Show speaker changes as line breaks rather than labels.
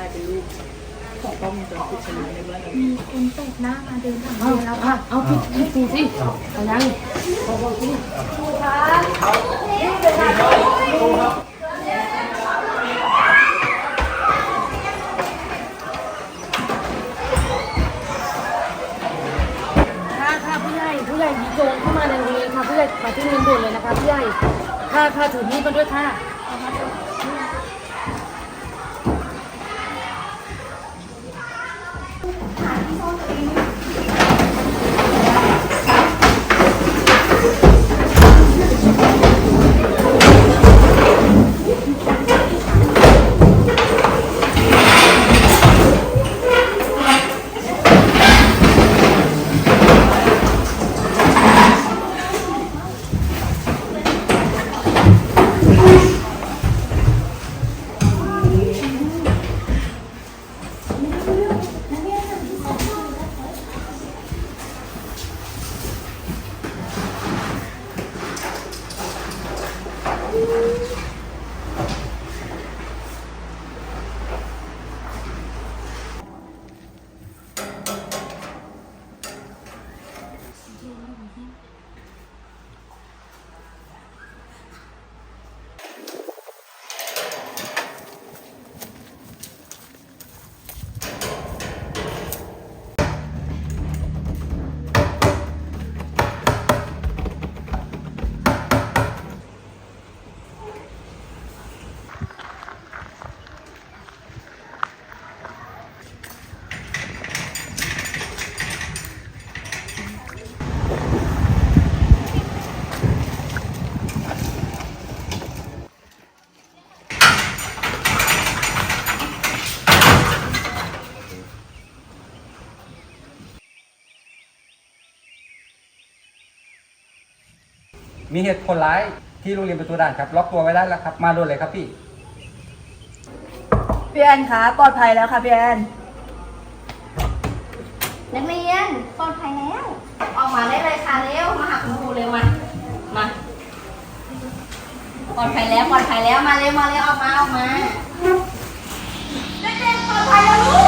ายเป็นลูกของกล้องวงจรปิชนะในบ้าน
มีคนแปลกหน้ามาเดินผ่านเราแล้วค่ะ
เอาพี่พี่ดูสิเอายังเอาบอกสิครูคะนี่เป็นใะไรผู้ใหญ่โยนเข้ามาในโรงเรียค่ะผู้ใหญ่มาที่นี่นด่วนเลยนะคะผู้ใหญ่ค่าค่าถือมีดมาด้วยค่ะ
มีเหตุคนร้ายที่โรงเรียนประตูด่านครับ ล็อกตัวไว้ได้แล้วครับ มาด่วนเลยครับพี่
พี่แอนคะปลอดภัยแล้วค่ะพี่แอน
นักเรียนปลอดภัยแล้ว ออกมาได้เลยค่ะเร็ว มาหาคุณครูเร็วมา มา ปลอดภัยแล้วปลอดภัยแล้ว มาเร็วมาเร็วออกมาออกมาเด็กๆปลอดภัยแล้วลูก